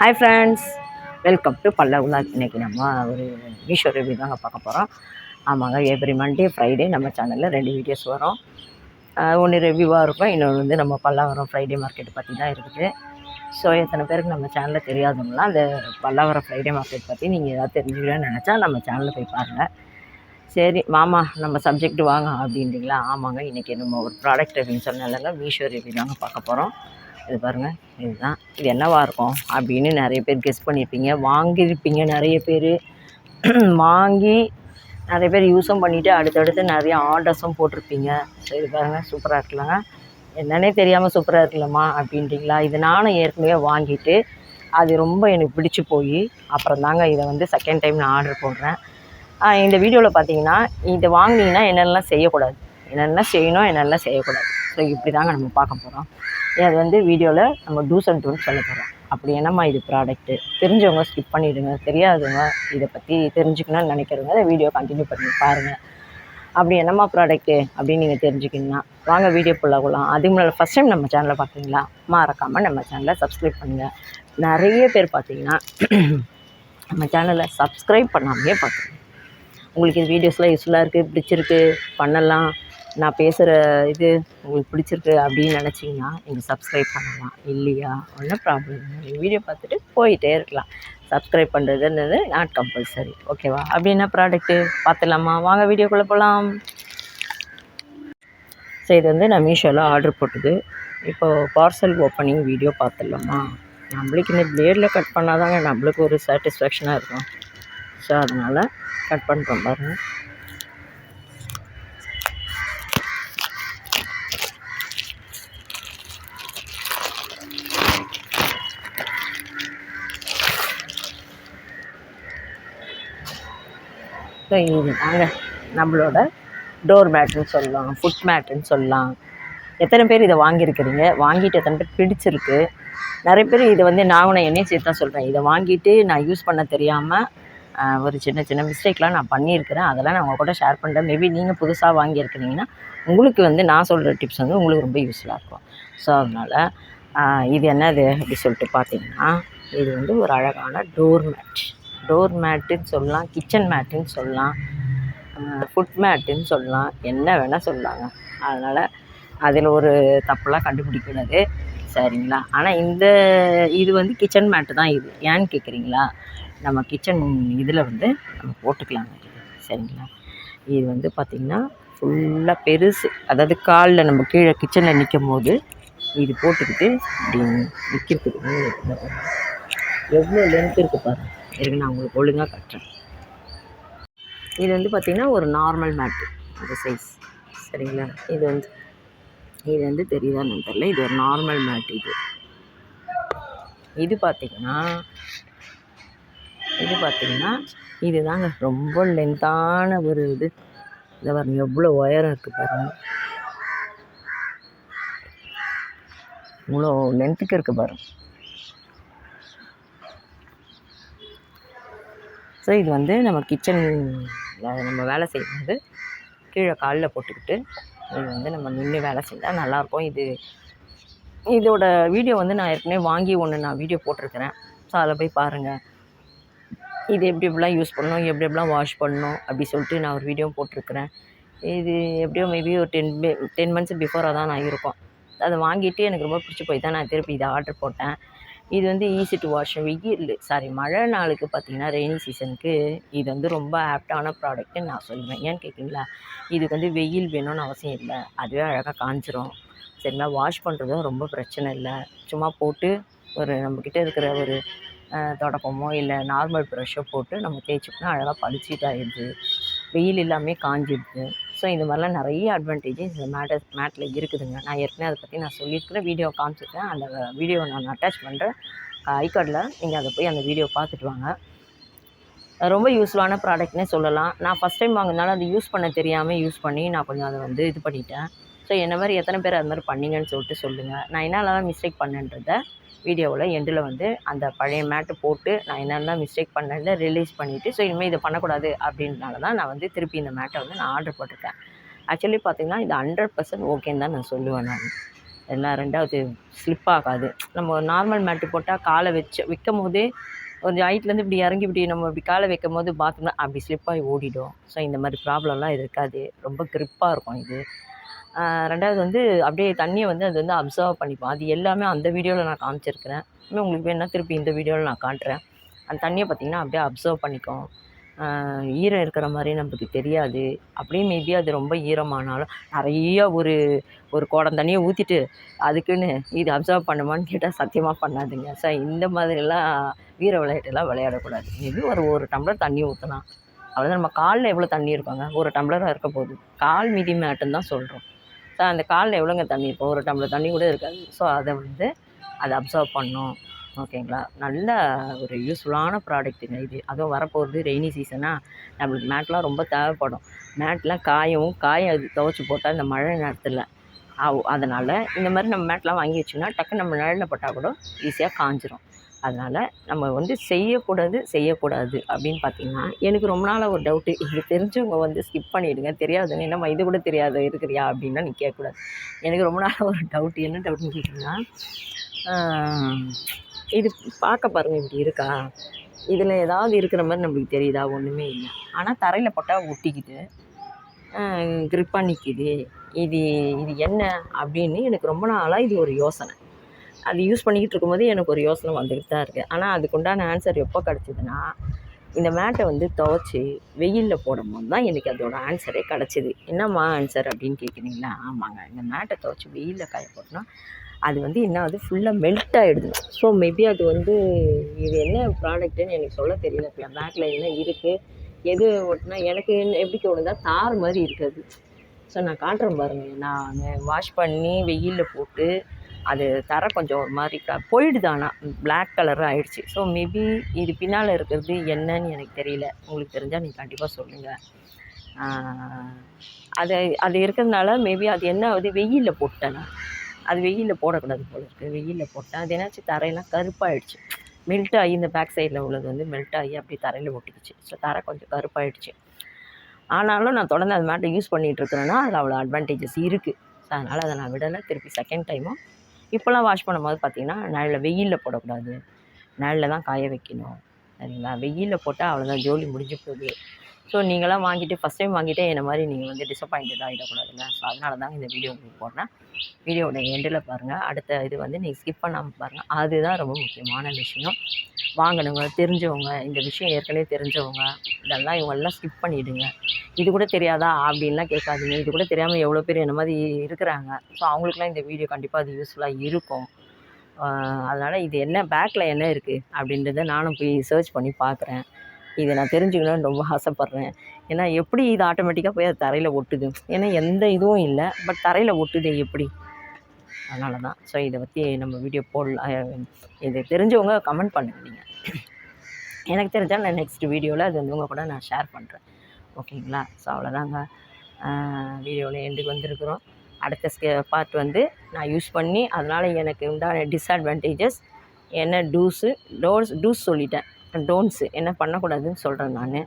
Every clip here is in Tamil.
ஹாய் ஃப்ரெண்ட்ஸ் வெல்கம் டு பல்ல உலா இன்னைக்கு நம்ம ஒரு மீஷோ ரிவ்யூ தாங்க பார்க்க போகிறோம் ஆமாங்க எவ்ரி மண்டே ஃப்ரைடே நம்ம சேனலில் ரெண்டு வீடியோஸ் வரும். ஒன்று ரிவ்யூவாக இருக்கும் இன்னொன்று வந்து நம்ம பல்லாவரம் ஃப்ரைடே மார்க்கெட் பற்றி தான் இருக்குது. ஸோ எத்தனை பேருக்கு நம்ம சேனலில் தெரியாதுங்களா அந்த பல்லாவரம் ஃப்ரைடே மார்க்கெட் பற்றி நீங்கள் ஏதாவது தெரிஞ்சுக்கணும்னு நினச்சா நம்ம சேனலில் போய் பாருங்கள் சரி மாமா நம்ம சப்ஜெக்ட் வாங்க அப்படின்றீங்களா? ஆமாங்க இன்றைக்கி நம்ம ஒரு ப்ராடக்ட் ரிவ்யூன்னு சொன்னாலங்க மீஷோ ரிவ்யூ தாங்க பார்க்க போகிறோம் இது பாருங்கள் இதுதான். இது என்னவாக இருக்கும் அப்படின்னு நிறைய பேர் கெஸ் பண்ணியிருப்பீங்க வாங்கியிருப்பீங்க நிறைய பேர். வாங்கி நிறைய பேர் யூஸும் பண்ணிவிட்டு அடுத்தடுத்து நிறைய ஆர்டர்ஸும் போட்டிருப்பீங்க. ஸோ இது பாருங்கள் சூப்பராக இருக்கலாங்க. என்னன்னே தெரியாமல் சூப்பராக இருக்கலாமா அப்படின்றீங்களா? இது நானும் ஏற்கனவே வாங்கிட்டு அது ரொம்ப எனக்கு பிடிச்சி போய் அப்புறம் தாங்க இதை வந்து செகண்ட் டைம் நான் ஆர்டர் போடுறேன். இந்த வீடியோவில் பார்த்தீங்கன்னா இதை வாங்கினீங்கன்னா என்னென்னலாம் செய்யக்கூடாது. என்னென்னலாம் செய்யணும் என்னென்னலாம் செய்யக்கூடாது. ஸோ இப்படி தாங்க நம்ம பார்க்க போகிறோம் அது வந்து வீடியோவில் நம்ம டூஸ் அண்ட் டூன்னு சொல்ல போகிறோம் அப்படி என்னம்மா இது ப்ராடக்ட்டு தெரிஞ்சவங்க ஸ்கிப் பண்ணிவிடுங்க தெரியாதவங்க இதை பற்றி தெரிஞ்சுக்கணும்னு நினைக்கிறவங்க அதை வீடியோ கண்டினியூ பண்ணி பாருங்கள் அப்படி என்னம்மா ப்ராடக்ட்டு அப்படின்னு நீங்கள் தெரிஞ்சுக்கிங்கன்னா வாங்க வீடியோ போகலாம் அதுக்கு முன்னாடி ஃபஸ்ட் டைம் நம்ம சேனலை பார்க்குறீங்களா மறக்காமல் நம்ம சேனலை சப்ஸ்கிரைப் பண்ணுங்கள் நிறைய பேர் பார்த்தீங்கன்னா நம்ம சேனலை சப்ஸ்கிரைப் பண்ணாமையே பார்க்குறீங்க உங்களுக்கு இந்த வீடியோஸ்லாம் யூஸ்ஃபுல்லாக இருக்குது பிடிச்சிருக்கு பண்ணலாம். நான் பேசுகிற இது உங்களுக்கு பிடிச்சிருக்கு அப்படின்னு நினச்சிங்கன்னா நீங்கள் சப்ஸ்கிரைப் பண்ணலாம். இல்லையா? ஒன்றும் ப்ராப்ளம் இல்லை. நீங்கள் வீடியோ பார்த்துட்டு போயிட்டே இருக்கலாம். சப்ஸ்கிரைப் பண்ணுறதுன்றது நாட் கம்பல்சரி ஓகேவா அப்படி என்ன ப்ராடக்ட்டு பார்த்துடலாமா? வாங்க வீடியோக்குள்ளே போகலாம் ஸோ இது வந்து நான் மீஷோவில் ஆர்டர் போட்டது. இப்போது பார்சல் ஓப்பனிங் வீடியோ பார்த்துடலாமா? நம்மளுக்கு இந்த பிளேடில் கட் பண்ணால் தாங்க நம்மளுக்கு ஒரு சாட்டிஸ்ஃபேக்ஷனாக இருக்கும். ஸோ அதனால் கட் பண்ணுறோம் பாருங்கள் ஸோ இது தாங்க நம்மளோட டோர் மேட்டுன்னு சொல்லலாம் ஃபுட் மேட்டுன்னு சொல்லலாம். எத்தனை பேர் இதை வாங்கியிருக்கிறீங்க? வாங்கிட்டு எத்தனை பேர் பிடிச்சிருக்கு? நிறைய பேர் இதை வந்து நான் உன என்னையும் சேர்த்து தான் சொல்கிறேன் இதை வாங்கிட்டு நான் யூஸ் பண்ண தெரியாமல் ஒரு சின்ன சின்ன மிஸ்டேக்லாம் நான் பண்ணியிருக்கிறேன். அதெல்லாம் நான் உங்கள் கூட ஷேர் பண்ணுறேன் மேபி நீங்கள் புதுசாக வாங்கியிருக்கிறீங்கன்னா உங்களுக்கு வந்து நான் சொல்கிற டிப்ஸ் வந்து உங்களுக்கு ரொம்ப யூஸ்ஃபுல்லாக இருக்கும். ஸோ அதனால் இது என்னது? அப்படி சொல்லிட்டு பார்த்தீங்கன்னா இது வந்து ஒரு அழகான டோர் மேட் டோர் மேட்டுன்னு சொல்லலாம் கிச்சன் மேட்டுன்னு சொல்லலாம் ஃபுட் மேட்டுன்னு சொல்லலாம் என்ன வேணால் சொல்லலாங்க அதனால் அதில் ஒரு தப்பெல்லாம் கண்டுபிடிக்கிறது சரிங்களா? ஆனால் இந்த இது வந்து கிச்சன் மேட்டு தான் இது. ஏன்னு கேட்குறீங்களா நம்ம கிச்சன் இதில் வந்து நம்ம போட்டுக்கலாங்க சரிங்களா? இது வந்து பார்த்திங்கன்னா ஃபுல்லாக பெருசு. அதாவது காலில் நம்ம கீழே கிச்சனில் நிற்கும் போது இது போட்டுக்கிட்டு இப்படி நிற்கிறதுக்கு எவ்வளோ லென்த் இருக்குது பாருங்க. இருக்கு நான் உங்களுக்கு ஒழுங்காக கட்டுறேன். இது வந்து பார்த்திங்கன்னா ஒரு நார்மல் மேட்டு இந்த சைஸ் சரிங்களா? இது வந்து இது வந்து தெரியுதான்னு தெரியல. இது ஒரு நார்மல் மேட் இது. இது பார்த்திங்கன்னா இது பார்த்திங்கன்னா இதுதாங்க. ரொம்ப லென்த்தான ஒரு இது. இதை பாருங்க எவ்வளோ உயரம் இருக்குது பாருங்க. இவ்வளோ லென்த்துக்கு இருக்குது பாருங்க. ஸோ இது வந்து நம்ம கிச்சன் நம்ம வேலை செய்யும்போது கீழே காலில் போட்டுக்கிட்டு இது வந்து நம்ம நின்று வேலை செஞ்சால் நல்லாயிருக்கும். இது இதோட வீடியோ வந்து நான் ஏற்கனவே வாங்கி ஒன்று நான் வீடியோ போட்டிருக்கிறேன். ஸோ அதில் போய் பாருங்கள் இது எப்படி எப்படிலாம் யூஸ் பண்ணணும் எப்படி எப்படிலாம் வாஷ் பண்ணணும் அப்படி சொல்லிட்டு நான் ஒரு வீடியோ போட்டிருக்கிறேன். இது எப்படியோ மேபி ஒரு டென் டென் மந்த்ஸ் பிஃபோராக தான் நான் இருக்கோம். அதை வாங்கிட்டு எனக்கு ரொம்ப பிடிச்சி போய் தான் நான் திருப்பி இதை ஆர்டர் போட்டேன். இது வந்து ஈஸி டு வாஷ் வெயில் சாரி மழை நாளுக்கு பார்த்தீங்கன்னா ரெய்னி சீசனுக்கு இது வந்து ரொம்ப ஆப்டான ப்ராடக்ட்டுன்னு நான் சொல்லுவேன். ஏன்னு கேட்குறீங்களா இதுக்கு வந்து வெயில் வேணும்னு அவசியம் இல்லை. அதுவே அழகாக காஞ்சிரும். சரிங்களா? வாஷ் பண்ணுறதும் ரொம்ப பிரச்சனை இல்லை. சும்மா போட்டு ஒரு நம்மக்கிட்ட இருக்கிற ஒரு தொடப்பமோ இல்லை நார்மல் ப்ரெஷ்ஷோ போட்டு நம்ம தேய்ச்சிக்கணும் அழகாக பளிச்சிட்டு ஆயிடுது. வெயில் எல்லாமே காஞ்சிடுது. ஸோ இது மாதிரிலாம் நிறைய அட்வான்டேஜஸ் இந்த மேட்டர் மேட்டில் இருக்குதுங்க. நான் ஏற்கனவே அதை பற்றி நான் சொல்லியிருக்கிறேன் வீடியோ காமிச்சிருக்கேன். அந்த வீடியோ நான் அட்டாச் பண்ணுறேன் ஐகார்டில் நீங்கள் அதை போய் அந்த வீடியோ பார்த்துட்டு வாங்க. ரொம்ப யூஸ்ஃபுல்லான ப்ராடக்ட்னே சொல்லலாம். நான் ஃபஸ்ட் டைம் வாங்கினாலும் அது யூஸ் பண்ண தெரியாமல் யூஸ் பண்ணி நான் கொஞ்சம் அதை வந்து இது பண்ணிட்டேன். ஸோ என்ன மாதிரி எத்தனை பேர் அது மாதிரி பண்ணீங்கன்னு சொல்லிட்டு சொல்லுங்கள் நான் என்னெல்லாம் மிஸ்டேக் பண்ணேன்றதை வீடியோவில் எண்டில் வந்து அந்த பழைய மேட்டு போட்டு நான் என்னென்ன மிஸ்டேக் பண்ணதை ரிலீஸ் பண்ணிவிட்டு ஸோ இனிமேல் இதை பண்ணக்கூடாது அப்படின்றனால தான் நான் வந்து திருப்பி இந்த மேட்டை வந்து நான் ஆர்டர் போட்டிருக்கேன். ஆக்சுவலி பார்த்திங்கன்னா இது ஹண்ட்ரட் பர்சன்ட் ஓகேன்னு தான் நான் சொல்லுவேன் நான். எல்லாம் ரெண்டாவது ஸ்லிப் ஆகாது. நம்ம நார்மல் மேட்டு போட்டால் காலை வச்சு வைக்கும் போதே கொஞ்சம் ஹைட்லேருந்து இப்படி இறங்கி இப்படி நம்ம இப்படி காலை வைக்கும் போது பாத்ரூமில் அப்படி ஸ்லிப்பாகி ஓடிடும். ஸோ இந்த மாதிரி ப்ராப்ளம்லாம் இருக்காது. ரொம்ப க்ரிப்பாக இருக்கும் இது. ரெண்டாவது வந்து அப்படியே தண்ணியை வந்து அது வந்து அப்சர்வ் பண்ணிப்போம். அது எல்லாமே அந்த வீடியோவில் நான் காமிச்சிருக்கிறேன். இன்னும் உங்களுக்கு வேணால் திருப்பி இந்த வீடியோவில் நான் காட்டுறேன். அந்த தண்ணியை பார்த்திங்கன்னா அப்படியே அப்சர்வ் பண்ணிக்கும். ஈரம் இருக்கிற மாதிரி நமக்கு தெரியாது. அப்படியே மேபி அது ரொம்ப ஈரமானாலும் நிறைய ஒரு ஒரு குடம் தண்ணியை ஊற்றிட்டு அதுக்குன்னு இது அப்சர்வ் பண்ணுமான்னு கேட்டால் சத்தியமாக பண்ணாதுங்க. ஸோ இந்த மாதிரிலாம் வீர விளையாட்டுலாம் விளையாடக்கூடாது. மேபி ஒரு ஒரு டம்ளர் தண்ணி ஊற்றலாம் அவ்வளோதான் நம்ம காலில் எவ்வளோ தண்ணி இருப்பாங்க? ஒரு டம்ளராக இருக்க போகுது கால் மீதி மேட்டுன்னு தான் சொல்கிறோம் ஸோ அந்த காலில் எவ்வளோங்க தண்ணி? இருக்கும் ஒரு டம்ளர் தண்ணி கூட இருக்காது. ஸோ அதை வந்து அதை அப்சர்வ் பண்ணும் ஓகேங்களா? நல்ல ஒரு யூஸ்ஃபுல்லான ப்ராடக்ட்டுங்க இது. அதுவும் வரப்போகிறது ரெய்னி சீசனாக நம்மளுக்கு மேட்லாம் ரொம்ப தேவைப்படும். மேட்லாம் காயவும் காய அது துவச்சி போட்டால் இந்த மழை நேரத்தில். அதனால் இந்த மாதிரி நம்ம மேட்லாம் வாங்கி வச்சோம்னா டக்குன்னு நம்ம நிழலில் போட்டால் கூட ஈஸியாக காஞ்சிரும். அதனால் நம்ம வந்து செய்யக்கூடாது செய்யக்கூடாது அப்படின்னு பார்த்தீங்கன்னா எனக்கு ரொம்ப நாளாக ஒரு டவுட்டு இது தெரிஞ்சவங்க வந்து ஸ்கிப் பண்ணிவிடுங்க தெரியாதுன்னு என்னம்மா இது கூட தெரியாத இருக்கிறியா அப்படின்னா நீ கேட்கக்கூடாது. எனக்கு ரொம்ப நாளாக ஒரு டவுட் என்ன டவுட்னு கேட்டிங்கன்னா இது பார்க்க பாருங்கள் இப்படி இருக்கா? இதில் ஏதாவது இருக்கிற மாதிரி நம்மளுக்கு தெரியுதா? ஒன்றுமே இல்லை. ஆனால் தரையில் போட்டால் ஒட்டிக்கிட்டு க்ரிப்பாக நிற்கிது இது இது என்ன அப்படின்னு எனக்கு ரொம்ப நாளாக இது ஒரு யோசனை. அது யூஸ் பண்ணிக்கிட்டு இருக்கும்போது எனக்கு ஒரு யோசனை வந்துக்கிட்டு தான் இருக்குது ஆனால் அதுக்குண்டான ஆன்சர் எப்போ கிடச்சிதுன்னா இந்த மேட்டை வந்து துவைச்சி வெயிலில் போடும்போது தான் எனக்கு அதோட ஆன்சரே கிடச்சிது. என்னம்மா ஆன்சர் அப்படின்னு கேட்குறீங்களா ஆமாங்க. இந்த மேட்டை துவைச்சி வெயிலில் காய போட்டோம்னா அது வந்து என்ன ஆகுது ஃபுல்லாக மெல்ட் ஆகிடுது ஸோ மேபி அது வந்து இது என்ன ப்ராடக்ட்டுன்னு எனக்கு சொல்ல தெரியல. பேக்கில் என்ன இருக்குது எது ஓட்டினா எனக்கு என்ன எப்படி தோணுதா தார் மாதிரி இருக்குது ஸோ நான் காட்டுறேன் பாருங்கள் நான் வாஷ் பண்ணி வெயிலில் போட்டு அது தர கொஞ்சம் ஒரு மாதிரி க போயிடுது ஆனால் பிளாக் கலராக ஆயிடுச்சு. ஸோ மேபி இது பின்னால் இருக்கிறது என்னன்னு எனக்கு தெரியல. உங்களுக்கு தெரிஞ்சால் நீங்கள் கண்டிப்பாக சொல்லுங்கள் அது அது இருக்கிறதுனால மேபி அது என்ன ஆகுது? வெயிலில் போட்டேன் நான். அது வெயிலில் போடக்கூடாது போல இருக்குது வெயிலில் போட்டேன். அது என்னாச்சு? தரையெல்லாம் கருப்பாயிடுச்சு. மெல்ட் ஆகி இந்த பேக் சைடில் உள்ளது வந்து மெல்ட் ஆகி அப்படியே தரையில் ஒட்டிக்கிச்சு. ஸோ தரை கொஞ்சம் கருப்பாயிடுச்சு. ஆனாலும் நான் தொடர்ந்து அது மேட்டை யூஸ் பண்ணிகிட்டு இருக்கிறேன்னா அதில் அவ்வளோ அட்வான்டேஜஸ் இருக்குது ஸோ அதனால் அதை நான் விடலை. திருப்பி செகண்ட் டைமும் இப்போல்லாம் வாஷ் பண்ணும்போது பார்த்தீங்கன்னா நிழலில் வெயிலில் போடக்கூடாது. நிழலில் தான் காய வைக்கணும். சரிங்களா? வெயிலில் போட்டால் அவ்வளோதான் ஜோலி முடிஞ்சு போகுது. ஸோ நீங்களாம் வாங்கிட்டு ஃபஸ்ட் டைம் வாங்கிட்டே என்ன மாதிரி நீங்கள் வந்து டிசப்பாயின்ட் ஆகிடக்கூடாதுங்க ஸோ அதனால தான் இந்த வீடியோ உங்களுக்கு போடுறேன். வீடியோவோட எண்டில் பாருங்கள் அடுத்த இது வந்து நீங்கள் ஸ்கிப் பண்ணாமல் பாருங்கள் அதுதான் ரொம்ப முக்கியமான விஷயம். வாங்கினவங்க தெரிஞ்சவங்க இந்த விஷயம் ஏற்கனவே தெரிஞ்சவங்க இதெல்லாம் இவங்கெல்லாம் ஸ்கிப் பண்ணிவிடுங்க இது கூட தெரியாதா? அப்படின்லாம் கேட்காதீங்க. இது கூட தெரியாமல் எவ்வளோ பேர் என்ன மாதிரி இருக்கிறாங்க. ஸோ அவங்களுக்குலாம் இந்த வீடியோ கண்டிப்பாக அது யூஸ்ஃபுல்லாக இருக்கும். அதனால் இது என்ன பேக்கில் என்ன இருக்குது அப்படின்றத நானும் போய் சர்ச் பண்ணி பார்க்குறேன். இதை நான் தெரிஞ்சுக்கணும்னு ரொம்ப ஆசைப்பட்றேன். ஏன்னா எப்படி இது ஆட்டோமேட்டிக்காக போய் அது தரையில் ஒட்டுது? ஏன்னா எந்த இதுவும் இல்லை. பட் தரையில் ஒட்டுது எப்படி? அதனால தான் ஸோ இதை பற்றி நம்ம வீடியோ போடலாம் இது தெரிஞ்சவங்க கமெண்ட் பண்ணுங்க நீங்கள் எனக்கு தெரிஞ்சால் நான் நெக்ஸ்ட் வீடியோவில் அது வந்து உங்கள் கூட நான் ஷேர் பண்ணுறேன் ஓகேங்களா? ஸோ அவ்வளோதாங்க. வீடியோவில் எண்டுக்கு வந்திருக்கிறோம். அடுத்த ஸ்கே பார்ட் வந்து நான் யூஸ் பண்ணி அதனால் எனக்கு உண்டான டிஸ்அட்வான்டேஜஸ் என்ன டூஸு டோஸ் டூஸ் சொல்லிட்டேன். டோன்ஸு என்ன பண்ணக்கூடாதுன்னு சொல்கிறேன் நான்.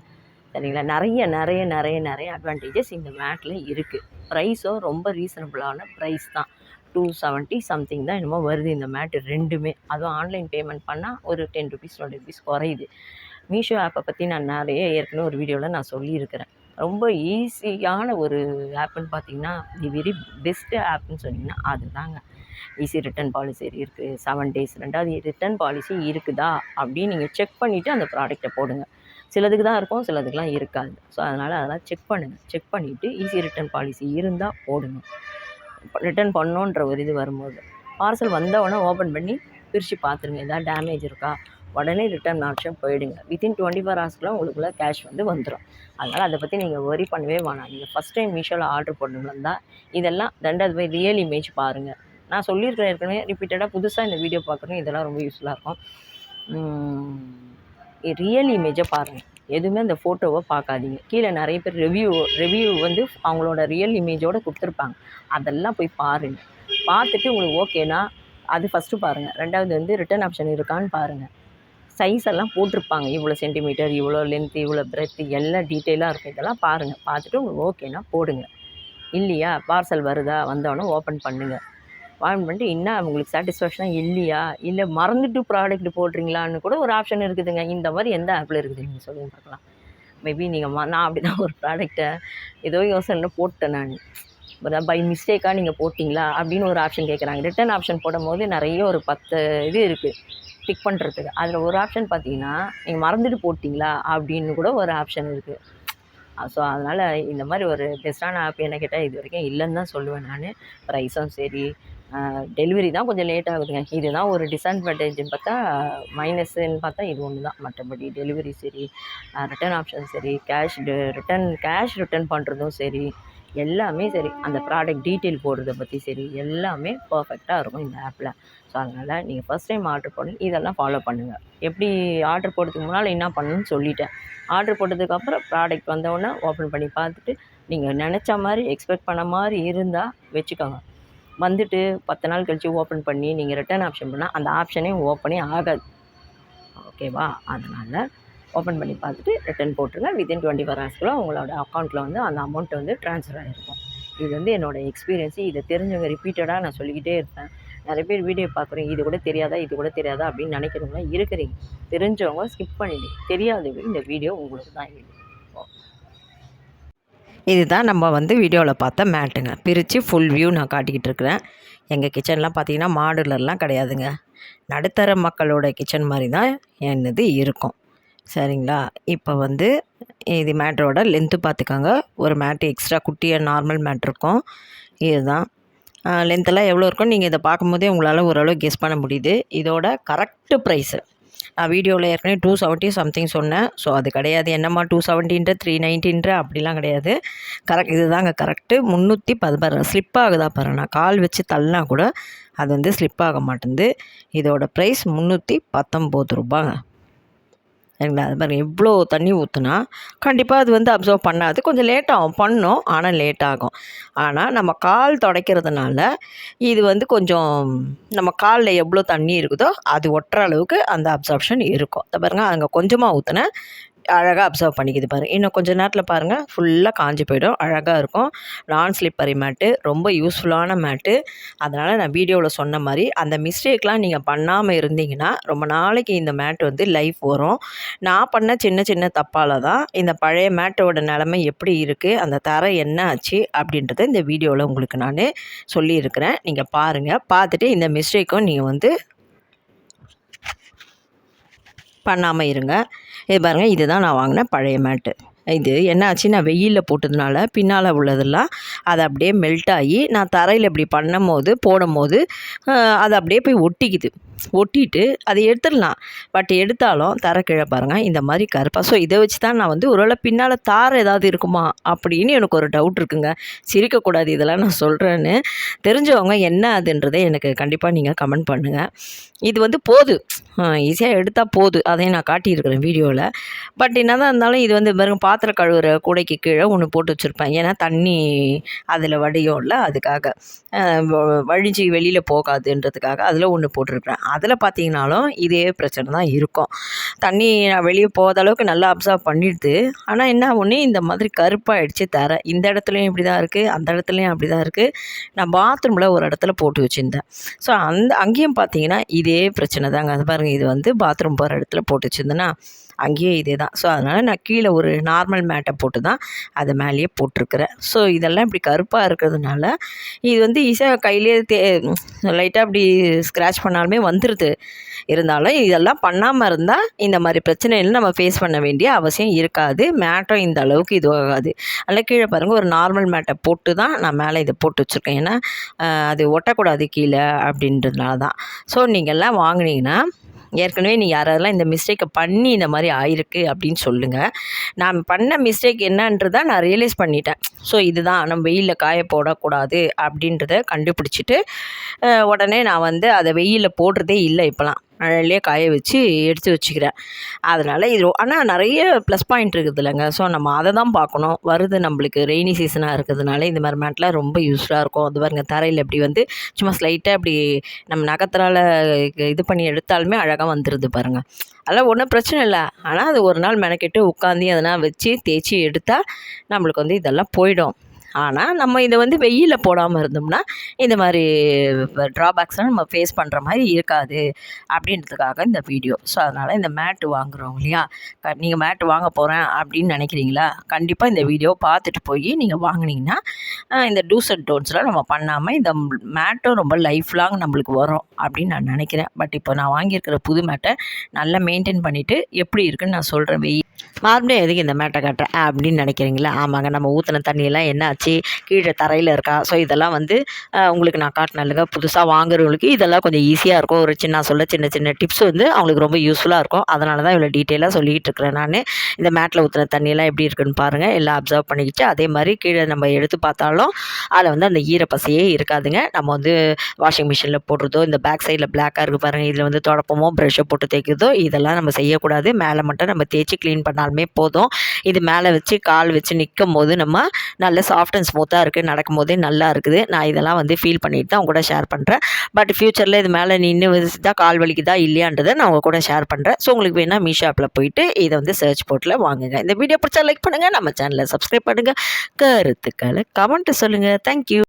சரிங்களா? நிறைய நிறைய நிறைய நிறைய அட்வான்டேஜஸ் இந்த மேட்டில் இருக்குது ப்ரைஸும் ரொம்ப ரீசனபிளான ப்ரைஸ் தான். டூ செவன்ட்டி சம்திங் தான் என்னமோ வருது இந்த மேட்டு ரெண்டுமே. அதுவும் ஆன்லைன் பேமெண்ட் பண்ணால் ஒரு டென் ருபீஸ் டுவெண்ட்டி ருபீஸ் குறையுது. மீஷோ ஆப்பை பற்றி நான் நிறைய ஏற்கனவே ஒரு வீடியோவில் நான் சொல்லியிருக்கிறேன். ரொம்ப ஈஸியான ஒரு ஆப்புன்னு பார்த்தீங்கன்னா தி வெரி பெஸ்ட்டு ஆப்புன்னு சொன்னீங்கன்னா அதுதாங்க. ஈஸி ரிட்டர்ன் பாலிசி இருக்குது செவன் டேஸ் ரெண்டாவது ரிட்டர்ன் பாலிசி இருக்குதா அப்படின்னு நீங்கள் செக் பண்ணிவிட்டு அந்த ப்ராடக்ட்டை போடுங்க. சிலதுக்கு தான் இருக்கும் சிலதுக்குலாம் இருக்காது. ஸோ அதனால் அதெல்லாம் செக் பண்ணுங்கள் செக் பண்ணிவிட்டு ஈஸி ரிட்டர்ன் பாலிசி இருந்தால் போடுங்க. ரிட்டர்ன் பண்ணோன்ற ஒரு இது வரும்போது. பார்சல் வந்தவொடனே ஓப்பன் பண்ணி பிரித்து பார்த்துருங்க எதாவது டேமேஜ் இருக்கா? உடனே ரிட்டர்ன் ஆப்ஷன் போயிடுங்க. வித்தின் டுவெண்ட்டி ஃபோர் ஹவர்ஸ்க்குள்ள உங்களுக்குள்ள கேஷ் வந்து வந்துடும் அதனால் அதை பற்றி நீங்கள் ஒரி பண்ணவே வேணாம். நீங்கள் ஃபஸ்ட் டைம் மீஷோவில் ஆர்டர் போடணும்னா இதெல்லாம் ரெண்டாவது போய் ரியல் இமேஜ் பாருங்கள் நான் சொல்லியிருக்கிறேன் ஏற்கனவே ரிப்பீட்டடாக புதுசாக இந்த வீடியோ பார்க்குறோம் இதெல்லாம் ரொம்ப யூஸ்ஃபுல்லாக இருக்கும். ரியல் இமேஜை பாருங்கள் எதுவுமே அந்த ஃபோட்டோவை பார்க்காதீங்க. கீழே நிறைய பேர் ரிவ்யூ ரிவ்யூ வந்து அவங்களோட ரியல் இமேஜோடு கொடுத்துருப்பாங்க. அதெல்லாம் போய் பாருங்கள் பார்த்துட்டு உங்களுக்கு ஓகேனா அது ஃபஸ்ட்டு பாருங்கள் ரெண்டாவது வந்து ரிட்டர்ன் ஆப்ஷன் இருக்கான்னு பாருங்கள் சைஸ் எல்லாம் போட்டிருப்பாங்க. இவ்வளோ சென்டிமீட்டர் இவ்வளோ லென்த்து இவ்வளோ பிரெத் எல்லாம் டீட்டெயிலாக இருக்கும். இதெல்லாம் பாருங்கள் பார்த்துட்டு உங்களுக்கு ஓகேனா போடுங்க. இல்லையா? பார்சல் வருதா? வந்தோடனே ஓப்பன் பண்ணுங்கள் ஓப்பன் பண்ணிட்டு இன்னும் உங்களுக்கு சாட்டிஸ்ஃபேக்ஷனாக இல்லையா? இல்லை மறந்துட்டு ப்ராடக்ட் போடுறீங்களான்னு கூட ஒரு ஆப்ஷன் இருக்குதுங்க. இந்த மாதிரி எந்த ஆப்பில் இருக்குது? நீங்கள் சொல்லுங்க பார்க்கலாம். மேபி நீங்கள் நான் அப்படி தான் ஒரு ப்ராடக்ட்டை ஏதோ யோசனையில் போட்டேன் நான். பை மிஸ்டேக்காக நீங்கள் போட்டிங்களா? அப்படின்னு ஒரு ஆப்ஷன் கேட்குறாங்க ரிட்டன் ஆப்ஷன் போடும்போது நிறைய ஒரு பத்து இது இருக்குது டிக் பண்ணுறதுக்கு அதில் ஒரு ஆப்ஷன் பார்த்தீங்கன்னா நீங்கள் மறந்துட்டு போட்டிங்களா? அப்படின்னு கூட ஒரு ஆப்ஷன் இருக்குது ஸோ அதனால் இந்த மாதிரி ஒரு பெஸ்ட்டான ஆப் என்ன கேட்டால் இது வரைக்கும் இல்லைன்னு தான் சொல்லுவேன் நான். ப்ரைஸும் சரி டெலிவரி தான் கொஞ்சம் லேட் ஆகுதுங்க. இதுதான் ஒரு டிஸ்அட்வான்டேஜ்னு பார்த்தா மைனஸ்ன்னு பார்த்தா இது ஒன்று தான் மற்றபடி டெலிவரி சரி ரிட்டர்ன் ஆப்ஷன் சரி கேஷ் ரிட்டர்ன் கேஷ் ரிட்டன் பண்ணுறதும் சரி எல்லாமே சரி. அந்த ப்ராடக்ட் டீட்டெயில் போடுறத பற்றி சரி எல்லாமே பர்ஃபெக்டாக இருக்கும் இந்த ஆப்பில் ஸோ அதனால் நீங்கள் ஃபஸ்ட் டைம் ஆர்டர் பண்ணி இதெல்லாம் ஃபாலோ பண்ணுங்கள் எப்படி ஆர்டர் போடுறதுக்கு முன்னால் என்ன பண்ணணும்னு சொல்லிட்டேன். ஆர்டர் போட்டதுக்கப்புறம் ப்ராடக்ட் வந்தோடனே ஓப்பன் பண்ணி பார்த்துட்டு நீங்கள் நினச்ச மாதிரி எக்ஸ்பெக்ட் பண்ண மாதிரி இருந்தால் வச்சுக்கோங்க. வந்துட்டு பத்து நாள் கழித்து ஓப்பன் பண்ணி நீங்கள் ரிட்டர்ன் ஆப்ஷன் பண்ணால் அந்த ஆப்ஷனே ஓப்பனே ஆகாது. ஓகேவா அதனால் ஓப்பன் பண்ணி பார்த்துட்டு ரிட்டர்ன் போட்டுருங்க. வித்தின் டுவெண்ட்டி ஃபோர் ஹவர்ஸ்க்குள்ள உங்களோட அக்கௌண்ட்டில் வந்து அந்த அமௌண்ட் வந்து ட்ரான்ஸ்ஃபர் ஆகிருக்கும் இது வந்து என்னோடய எக்ஸ்பீரியன்ஸு இதை தெரிஞ்சவங்க ரிப்பீட்டடாக நான் சொல்லிக்கிட்டே இருப்பேன். நிறைய பேர் வீடியோ பார்க்குறீங்க. இது கூட தெரியாதா? இது கூட தெரியாதா? அப்படின்னு நினைக்கிறவங்க இருக்கிறீங்க. தெரிஞ்சவங்க ஸ்கிப் பண்ணிடுங்க தெரியாதவங்க இந்த வீடியோ உங்களுக்கு தான் இதுதான் நம்ம வந்து வீடியோவில் பார்த்த மேட்டுங்க. பிரித்து ஃபுல் வியூ நான் காட்டிக்கிட்டு இருக்கிறேன். எங்கள் கிச்சன்லாம் பார்த்தீங்கன்னா மாடுலர்லாம் கிடையாதுங்க. நடுத்தர மக்களோட கிச்சன் மாதிரி தான் என்னது இருக்கும். சரிங்களா? இப்போ வந்து இது மேட்டரோட லென்த்து பார்த்துக்கோங்க ஒரு மேட்டு எக்ஸ்ட்ரா குட்டியாக நார்மல் மேட் இருக்கும். இதுதான். லென்த்தெல்லாம் எவ்வளோ இருக்கும்? நீங்கள் இதை பார்க்கும்போதே உங்களால் ஓரளவு கெஸ் பண்ண முடியுது. இதோட கரெக்டு ப்ரைஸு நான் வீடியோவில் ஏற்கனவே டூ செவன்ட்டி சம்திங் சொன்னேன். ஸோ அது கிடையாது. என்னம்மா டூ செவன்ட்டின்ற த்ரீ நைன்ட்டின்ற அப்படிலாம் கிடையாது. கரெக்ட் இதுதாங்க கரெக்டு முந்நூற்றி பதினாறு. ஸ்லிப் ஆகுதா பாரு நான் கால் வச்சு தள்ளினா கூட அது வந்து ஸ்லிப் ஆக மாட்டேங்குது. இதோட ப்ரைஸ் முந்நூற்றி பத்தொம்போது ரூபாங்க. சரிங்களா அது பாருங்கள் இவ்வளோ தண்ணி ஊற்றுனா கண்டிப்பாக அது வந்து அப்சர்வ் பண்ணாது. கொஞ்சம் லேட்டாகும் பண்ணும். ஆனால் லேட் ஆகும். ஆனால் நம்ம கால் துடைக்கிறதுனால இது வந்து கொஞ்சம் நம்ம காலில் எவ்வளோ தண்ணி இருக்குதோ அது ஒட்டுற அளவுக்கு அந்த அப்சர்ப்ஷன் இருக்கும். பாருங்கள் அங்கே கொஞ்சமாக ஊற்றினேன் அழகாக அப்சர்வ் பண்ணிக்கிது பாரு. இன்னும் கொஞ்சம் நேரத்தில் பாருங்கள் ஃபுல்லாக காஞ்சி போயிடும். அழகாக இருக்கும். நான் ஸ்லிப்பரி மேட்டு ரொம்ப யூஸ்ஃபுல்லான மேட்டு அதனால் நான் வீடியோவில் சொன்ன மாதிரி அந்த மிஸ்டேக்லாம் நீங்கள் பண்ணாமல் இருந்தீங்கன்னா ரொம்ப நாளைக்கு இந்த மேட் வந்து லைஃப் வரும். நான் பண்ண சின்ன சின்ன தப்பால் தான் இந்த பழைய மேட்டோட நிலமை எப்படி இருக்குது அந்த தர என்ன ஆச்சு அப்படின்றத இந்த வீடியோவில் உங்களுக்கு நான் சொல்லியிருக்கிறேன். நீங்கள் பாருங்கள் பார்த்துட்டு இந்த மிஸ்டேக்கும் நீங்கள் வந்து பண்ணாமல் இருங்க. இது பாருங்கள் இதுதான் நான் வாங்கின பழைய மேட்டு. இது என்ன ஆச்சு நான் வெயிலில் போட்டதுனால பின்னால் உள்ளதெல்லாம் அது அப்படியே மெல்ட் ஆகி நான் தரையில் இப்படி பண்ணும் போது போடும் போது அது அப்படியே போய் ஒட்டிக்குது. ஒட்டிட்டு அதை எடுத்துடலாம். பட் எடுத்தாலும் தர கீழே பாருங்கள் இந்த மாதிரி கருப்பாக ஸோ இதை வச்சு தான் நான் வந்து ஒருவேளை பின்னால் தார் ஏதாவது இருக்குமா அப்படின்னு எனக்கு ஒரு டவுட் இருக்குங்க. சிரிக்கக்கூடாது இதெல்லாம் நான் சொல்கிறேன்னு தெரிஞ்சவங்க என்ன அதுன்றதை எனக்கு கண்டிப்பாக நீங்கள் கமெண்ட் பண்ணுங்கள் இது வந்து போது. ஈஸியாக எடுத்தால் போது. அதையும் நான் காட்டியிருக்கிறேன் வீடியோவில் பட் என்ன தான் இருந்தாலும் இது வந்து பாருங்க பாத்திரம் கழுவுற கூடைக்கு கீழே ஒன்று போட்டு வச்சுருப்பேன். ஏன்னா தண்ணி அதில் வடியும்ல அதுக்காக. வழிஞ்சு வெளியில் போகாதுன்றதுக்காக அதில் ஒன்று போட்டிருக்கிறேன். அதில் பார்த்தீங்கனாலும் இதே பிரச்சனை தான் இருக்கும். தண்ணி வெளியே போகாத அளவுக்கு நல்லா அப்சர்வ் பண்ணிடுது. ஆனால் என்ன ஒன்று இந்த மாதிரி கருப்பாகிடுச்சு தர. இந்த இடத்துலையும் இப்படி தான் இருக்குது அந்த இடத்துலையும் அப்படி தான் இருக்குது நான் பாத்ரூமில் ஒரு இடத்துல போட்டு வச்சுருந்தேன். ஸோ அந்த அங்கேயும் பார்த்தீங்கன்னா இதே பிரச்சனை தாங்க. அது பாருங்கள் இது வந்து பாத்ரூம் போகிற இடத்துல போட்டு வச்சுருந்தேன்னா அங்கேயே இதே தான். ஸோ அதனால் நான் கீழே ஒரு நார்மல் மேட்டை போட்டு தான் அது மேலேயே போட்டிருக்கிறேன். ஸோ இதெல்லாம் இப்படி கருப்பாக இருக்கிறதுனால இது வந்து ஈஸியாக கையிலே தே லைட்டாக அப்படி ஸ்க்ராச் பண்ணாலுமே வந்துடுது இருந்தாலும் இதெல்லாம் பண்ணாமல் இருந்தால் இந்த மாதிரி பிரச்சனைகள் நம்ம ஃபேஸ் பண்ண வேண்டிய அவசியம் இருக்காது. மேட்டும் இந்த அளவுக்கு இதுவாகாது. அதில் கீழே பாருங்கள் ஒரு நார்மல் மேட்டை போட்டு தான் நான் மேலே இதை போட்டு வச்சுருக்கேன். ஏன்னா அது ஒட்டக்கூடாது கீழே அப்படின்றதுனால தான். ஸோ நீங்கள்லாம் வாங்கினீங்கன்னா ஏற்கனவே நீ யாரெல்லாம் இந்த மிஸ்டேக்கை பண்ணி இந்த மாதிரி ஆயிருக்கு அப்படின்னு சொல்லுங்கள் நான் பண்ண மிஸ்டேக் என்னன்றதை நான் ரியலைஸ் பண்ணிட்டேன். ஸோ இதுதான். நம்ம வெயிலில் காய போடக்கூடாது அப்படின்றத கண்டுபிடிச்சிட்டு உடனே நான் வந்து அதை வெயிலில் போடுறதே இல்லை இப்போலாம் நிழல்லே காய வச்சு எடுத்து வச்சுக்கிறேன். அதனால் இது ஆனால் நிறைய ப்ளஸ் பாயிண்ட் இருக்குது இல்லைங்க. ஸோ நம்ம அதை தான் பார்க்கணும். வருது நம்மளுக்கு ரெய்னி சீசனாக இருக்கிறதுனால இந்த மாதிரி மேட்லாம் ரொம்ப யூஸ்ஃபுல்லாக இருக்கும். அது பாருங்கள் தரையில் இப்படி வந்து சும்மா ஸ்லைட்டாக இப்படி நம்ம நகத்தினால் இது பண்ணி எடுத்தாலுமே அழகாக வந்துடுது பாருங்கள் அதெல்லாம் ஒன்றும் பிரச்சனை இல்லை. ஆனால் அது ஒரு நாள் மெனக்கெட்டு உட்காந்து அதெல்லாம் வச்சு தேய்ச்சி எடுத்தால் நம்மளுக்கு வந்து இதெல்லாம் போயிடும். ஆனால் நம்ம இதை வந்து வெயிலில் போடாமல் இருந்தோம்னா இந்த மாதிரி ட்ராபேக்ஸ்லாம் நம்ம ஃபேஸ் பண்ணுற மாதிரி இருக்காது அப்படின்றதுக்காக இந்த வீடியோ ஸோ அதனால் இந்த மேட்டு வாங்குறோம் இல்லையா? நீங்கள் மேட்டு வாங்க போகிறேன் அப்படின்னு நினைக்கிறீங்களா? கண்டிப்பாக இந்த வீடியோ பார்த்துட்டு போய் நீங்கள் வாங்கினீங்கன்னா இந்த டூஸ் அண்ட் டோன்ஸ்லாம் நம்ம பண்ணாமல் இந்த மேட்டும் ரொம்ப லைஃப் லாங் நம்மளுக்கு வரும் அப்படின்னு நான் நினைக்கிறேன். பட் இப்போ நான் வாங்கியிருக்கிற புது மேட்டை நல்லா மெயின்டைன் பண்ணிவிட்டு எப்படி இருக்குன்னு நான் சொல்கிறேன் வெயில் மறுபடியும் எதுக்கு இந்த மேட்டை கட்டுறேன் அப்படின்னு நினைக்கிறீங்களா? ஆமாங்க நம்ம ஊற்றின தண்ணியெல்லாம் என்ன ஆச்சு கீழே தரையில் இருக்கா. ஸோ இதெல்லாம் வந்து உங்களுக்கு நான் காட்டினலுங்க புதுசாக வாங்குறவங்களுக்கு இதெல்லாம் கொஞ்சம் ஈஸியாக இருக்கும். ஒரு சின்ன சொல்ல சின்ன சின்ன டிப்ஸ் வந்து அவங்களுக்கு ரொம்ப யூஸ்ஃபுல்லாக இருக்கும். அதனால தான் இவ்வளோ டீட்டெயிலாக சொல்லிகிட்டு இருக்கிறேன் நான். இந்த மேட்டில் ஊற்றின தண்ணியெல்லாம் எப்படி இருக்குன்னு பாருங்கள் எல்லாம் அப்சர்வ் பண்ணிக்கிச்சு. அதே மாதிரி கீழே நம்ம எடுத்து பார்த்தாலும் அதில் வந்து அந்த ஈரப்பசையே இருக்காதுங்க. நம்ம வந்து வாஷிங் மிஷினில் போடுறதோ இந்த பேக் சைடில் பிளாக்காக இருக்குது பாருங்கள் இதில் வந்து தொடப்பமோ ப்ரஷ்ஷை போட்டு தேய்க்கிறதோ இதெல்லாம் நம்ம செய்யக்கூடாது. மேலே மட்டும் நம்ம தேய்ச்சி க்ளீன் பண்ணாலுமே போதும். இது மேலே வச்சு கால் வச்சு நிற்கும் போது நம்ம நல்ல சாஃப்ட் அண்ட் ஸ்மூத்தாக இருக்குது நடக்கும் போதே நல்லா இருக்குது. நான் இதெல்லாம் வந்து ஃபீல் பண்ணிட்டு தான் உங்கள் கூட ஷேர் பண்ணுறேன் பட் ஃப்யூச்சரில் இது மேலே நின்று வச்சுட்டா கால் வலிக்குதா இல்லையான்றதை நான் உங்கள் கூட ஷேர் பண்ணுறேன் ஸோ உங்களுக்கு வேணால் மீஷோ ஆப்பில் போயிட்டு இதை வந்து சர்ச் போட்டில் வாங்குங்க. இந்த வீடியோ பிடிச்சா லைக் பண்ணுங்கள் நம்ம சேனலை சப்ஸ்கிரைப் பண்ணுங்கள் கருத்துக்களை கமெண்ட்டு சொல்லுங்கள் தேங்க்யூ